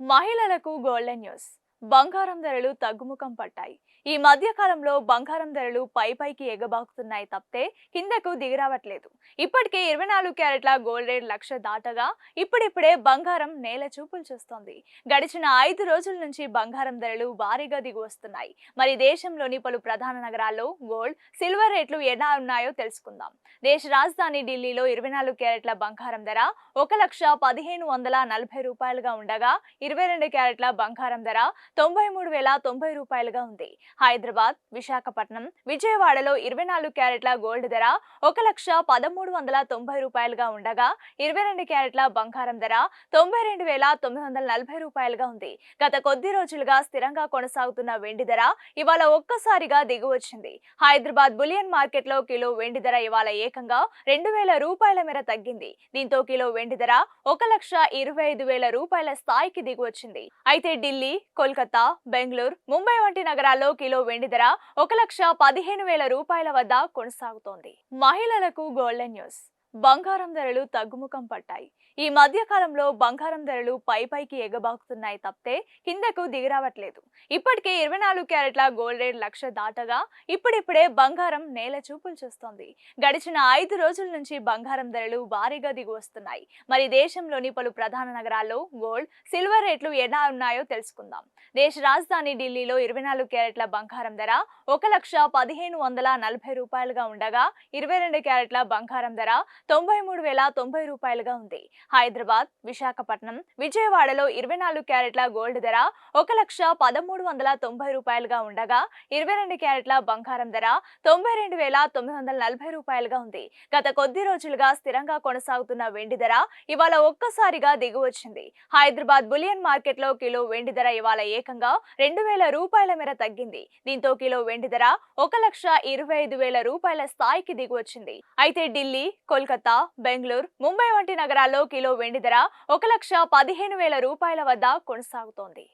మహిళలకు golden news. బంగారం ధరలు తగ్గుముఖం పట్టాయి. ఈ మధ్య కాలంలో బంగారం ధరలు పై పైకి ఎగబాకుతున్నాయి తప్పితే కిందకు దిగిరావట్లేదు. ఇప్పటికే ఇరవై నాలుగు క్యారెట్ల గోల్డ్ రేట్ లక్ష దాటగా ఇప్పుడిప్పుడే బంగారం నేల చూపులు చూస్తోంది. గడిచిన ఐదు రోజుల నుంచి బంగారం ధరలు భారీగా దిగి వస్తున్నాయి మరి దేశంలోని పలు ప్రధాన నగరాల్లో గోల్డ్ సిల్వర్ రేట్లు ఎలా ఉన్నాయో తెలుసుకుందాం. దేశ రాజధాని ఢిల్లీలో ఇరవై నాలుగు క్యారెట్ల బంగారం ధర ఒక లక్ష పదిహేను వందల నలభై రూపాయలుగా ఉండగా ఇరవై రెండు క్యారెట్ల బంగారం ధర తొంభై మూడు వేల తొంభై రూపాయలుగా ఉంది. హైదరాబాద్ విశాఖపట్నం విజయవాడలో ఇరవై నాలుగు క్యారెట్ల గోల్డ్ ధర ఒక లక్ష పదమూడు వందల తొంభై రూపాయలుగా ఉండగా ఇరవై రెండు క్యారెట్ల బంగారం ధర తొంభై రెండు వేల తొమ్మిది వందల నలభై రూపాయలుగా ఉంది. గత కొద్ది రోజులుగా స్థిరంగా కొనసాగుతున్న వెండి ధర ఇవాళ ఒక్కసారిగా దిగువచ్చింది హైదరాబాద్ బులియన్ మార్కెట్లో కిలో వెండి ధర ఇవాళ ఏకంగా రెండు వేల రూపాయల మేర తగ్గింది. దీంతో కిలో వెండి ధర ఒక లక్ష ఇరవై ఐదు వేల రూపాయల స్థాయికి దిగువచ్చింది అయితే ఢిల్లీ కోల్కతా బెంగళూరు ముంబై వంటి నగరాల్లో కిలో వెండి ధర ఒక లక్ష పదిహేను వేల రూపాయల వద్ద కొనసాగుతోంది. మహిళలకు గోల్డెన్ న్యూస్. బంగారం ధరలు తగ్గుముఖం పట్టాయి. ఈ మధ్య కాలంలో బంగారం ధరలు పై పైకి ఎగబాకుతున్నాయి తప్పితే కిందకు దిగిరావట్లేదు. ఇప్పటికే ఇరవై నాలుగు క్యారెట్ల గోల్డ్ రేట్ లక్ష దాటగా ఇప్పుడిప్పుడే బంగారం నేల చూపులు చూస్తోంది. గడిచిన ఐదు రోజుల నుంచి బంగారం ధరలు భారీగా దిగి వస్తున్నాయి మరి దేశంలోని పలు ప్రధాన నగరాల్లో గోల్డ్ సిల్వర్ రేట్లు ఎలా ఉన్నాయో తెలుసుకుందాం. దేశ రాజధాని ఢిల్లీలో ఇరవై నాలుగు క్యారెట్ల బంగారం ధర ఒక లక్ష పదిహేను వందల నలభై రూపాయలుగా ఉండగా ఇరవై రెండు క్యారెట్ల బంగారం ధర తొంభై మూడు వేల తొంభై రూపాయలుగా ఉంది. హైదరాబాద్ విశాఖపట్నం విజయవాడలో ఇరవై నాలుగు క్యారెట్ల గోల్డ్ ధర ఒక లక్ష పదమూడు వందల తొంభై రూపాయలుగా ఉండగా ఇరవై రెండు క్యారెట్ల బంగారం ధర తొంభై రెండు వేల తొమ్మిది వందల నలభై రూపాయలుగా ఉంది. గత కొద్ది రోజులుగా స్థిరంగా కొనసాగుతున్న వెండి ధర ఇవాళ ఒక్కసారిగా దిగువచ్చింది హైదరాబాద్ బులియన్ మార్కెట్లో కిలో వెండి ధర ఇవాళ ఏకంగా రెండు వేల రూపాయల మేర తగ్గింది. దీంతో కిలో వెండి ధర ఒక లక్ష ఇరవై ఐదు వేల రూపాయల స్థాయికి దిగువచ్చింది అయితే ఢిల్లీ కోల్కతా బెంగళూరు ముంబై వంటి నగరాల్లో కిలో వెండి ధర ఒక లక్ష పదిహేను వేల రూపాయల వద్ద కొనసాగుతోంది.